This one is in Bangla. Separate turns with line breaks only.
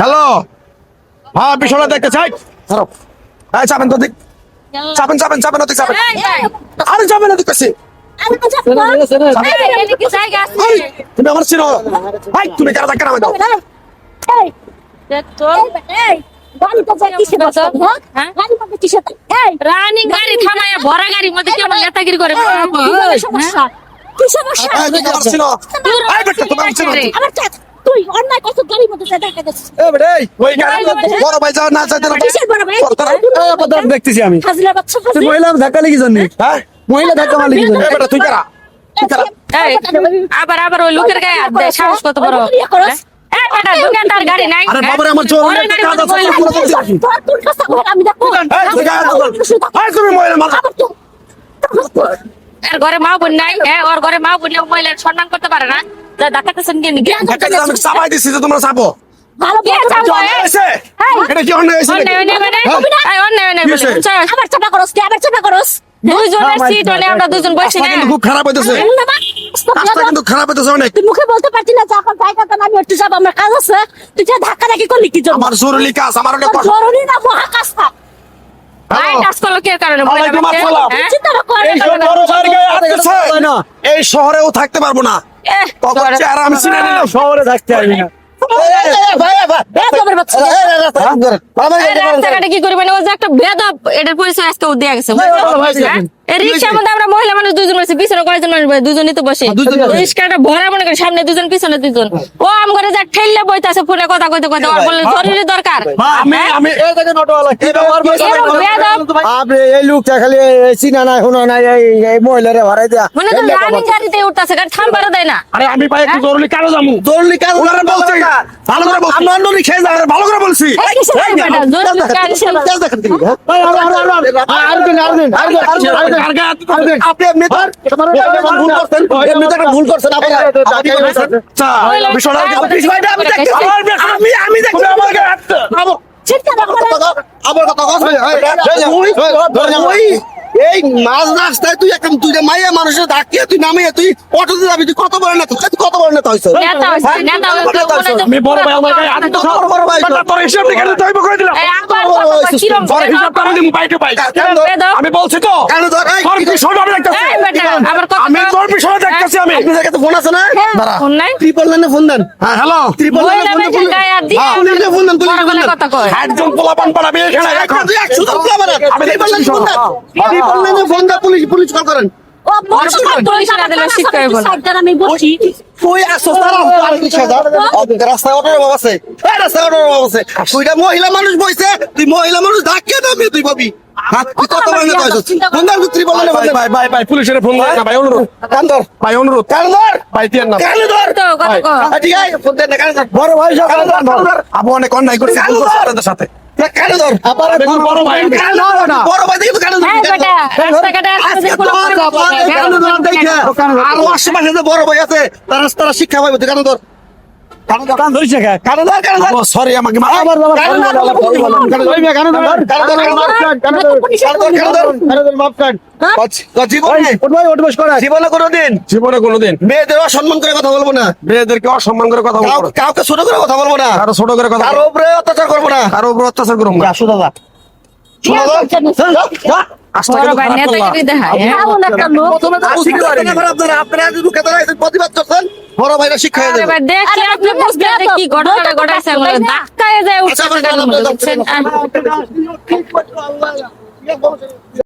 হ্যালো। হ্যাঁ বিষয়টা দেখতে চাই। ধরো। হ্যাঁ চাপেন তো দিক। চাপেন চাপেন চাপেন ওদিক চাপেন। আরে যাবেন ওদিক কাছে তুমি আমার চিনো। ভাই তুমি কারা ধাক্কা নামে দাও
রানিং গাড়ি থামায় ভরা গাড়ির মধ্যে কেমন নেতাগিরি করে?
এই, তুমি আমার চিনো। এই আমার চিনো
তুই অন্যায় কত গাড়ির মধ্যে যা দেখা যাচ্ছে।
এ বেটা
ওই গাড়ি বড় ভাই যাও না যাইতে না
কিসের বড় ভাই?
এই দেখতেছি আমি।
হাজরা বাচ্চা
তুই মহিলা ধাক্কা লেগে জন্য?
হ্যাঁ।
মহিলা ধাক্কা মারলি কি জন্য
বেটা তুই কারা? তুই কারা?
এই, আবার আবার ওই লোকের গায়ে হাত দেয় সাহস কত বড়? দোকানদার গাড়ি নাই।
আরে বাবারে আমার চোর
তোর কাছে আমি
তুমি মহিলা মাথা
ঘরে মা বোন নাই হ্যাঁ? ওর ঘরে মা বোন মহিলার সম্মান করতে পারে না। যা ডাকাতেছেন কি
ধাক্কা দিলে চাপাই দিছি যে তোমরা চাপো
ভালো
কে
করে
চাপো?
যাও।
অন্যায় হয়েছে
এই।
এটা কি অন্যায় হয়েছে
অন্যায় অন্যায় এই অন্যায় অন্যায়
কি
বলে
হয়েছে?
বুঝছ?
আবার চাপা করস আবার চাপা করস
দুইজনের সিট হলে আমরা দুজন বসি না
খুব খারাপ হইতেছে রাস্তা কিন্তু খারাপ হইতেছে অনেক
তুই মুখে বলতে পারছি না যখন জায়গা তো আমি একটু যাব আমার কাজ আছে তুই যা ধাক্কা ধাক্কি করলি কি জন্য
আমার জরুরি কাজ আমার অনেক কষ্ট
জরুরি না মহা কাজটা
ভাই টাচ করল কে কারণে মহিলা
ওয়ালাইকুম
মানুষকে?
আসসালাম।
হ্যাঁ?
হয় না।
এই শহরেও থাকতে পারব না
শহরে থাকতে পারবি না।
বেদবের বাচ্চা
এই রাস্তাঘাটে কি করবেন? ও যে একটা বেদব এটার পরিচয় আজকে ও দেয়া গেছে হ্যাঁ? রিক্সার মধ্যে আমরা মহিলা মানুষ দুজন বসে পিছনে কয়েকজন মানুষ দুজনই তো বসে। রিক্সাটা ভরা মনে করি সামনে দুজন পিছনে দুজন ও আম করে যা ঠেললে বইতাছে ফোনে কথা কইতে কইতে ওর বলে জরুরি দরকার।
আমি আমি
এই দেখেন অটোওয়ালা কি ব্যবহার করছে? আপনি এই লোকটা খালি চিনা নাই শোনা নাই এই এই মহিলারে ভাড়াই দেয়া।
মনে তো রানিং গাড়িতে উঠতাছে গাড়ি থামবারও দেয় না।
আরে আমি ভাই একটু জরুরি
জরুরি কাজ
ওনারা বলছি ভালো করে বলছি
আমরা রিক্সায় যাই।
আরে ভালো করে বলছি
হ্যাঁ? আপনি এমনি ভুল করছেন, এমনি তো ভুল করছেন,
আচ্ছা,
আমি
দেখছি আমার
কথা এই মাঝ রাস্তায় তুই একটা তুই যে মাইয়া মানুষের ডাকিয়ে তুই নামিয়ে তুই অটোতে যাবি তুই কত বড় নেতা? তুই কত বড় নেতা হইছ?
হচ্ছে
আমি বড় ভাই আমার গায়ে হাত দিতে
বড় বড় ভাই
তোর? হিসাব তো আমি করে দিলাম?
বেদব?
হিসাবটা আমি দিব পাইতে পাই আমি বলছি তো
কেন
তোর বিষয়টা আমি দেখতেছি। আমি। তোর দেখতেছি আমি।
আপনার কাছে ফোন আছে না?
দাঁড়া।
ফোন নাই?
ত্রিপল লাইনে ফোন দেন।
হ্যাঁ হ্যালো।
ত্রিপল লাইনে ফোন হ্যাঁ, দেন
বড়
ফোন দেন।
কথা কয়।
একজন পোলাপান পাড়াবে এখানে এখন।
তুই একশো জন ফোন দেন পুলিশ পুলিশ কল করেন। মহিলা মানুষ বইছে। তুই মহিলা মানুষ ধাক্কে নামিয়ে তুই পাবি হ্যাঁ,
পুলিশের ফোন ভাই অনুরোধ। ভাই অনুরোধ। ভাই তিয়ার না।
কান ধর?
তো কথা কয়।
হ্যাঁ, ঠিক আছে ফোন দেন না, কান ধর? বড় ভাই সব কান ধর?
আপু অনেক অন্যায় করছে সাথে।
কান ধর। আবার
আমি কোনো বড় ভাই।
ধর না। বড় দেখি তো কান ধর। আর আশেপাশে যে বড় ভাই আছে তারা তারা শিক্ষা পাবে তুই কান ধর।
সরি আমাকে
জীবনে কোনোদিন
জীবনে কোনোদিন
মেয়েদের অসম্মান করে কথা বলব না
মেয়েদেরকে অসম্মান করে কথা বলব
কাউকে ছোট করে কথা বলব না
কারও ছোট করে কথা কারও
উপরে অত্যাচার করব না
কারও উপরে অত্যাচার করব না
আসো দাদা
বড়
ভাইরা শিক্ষা
কি ঘটনা ঘটাইছে ধাক্কায় যায়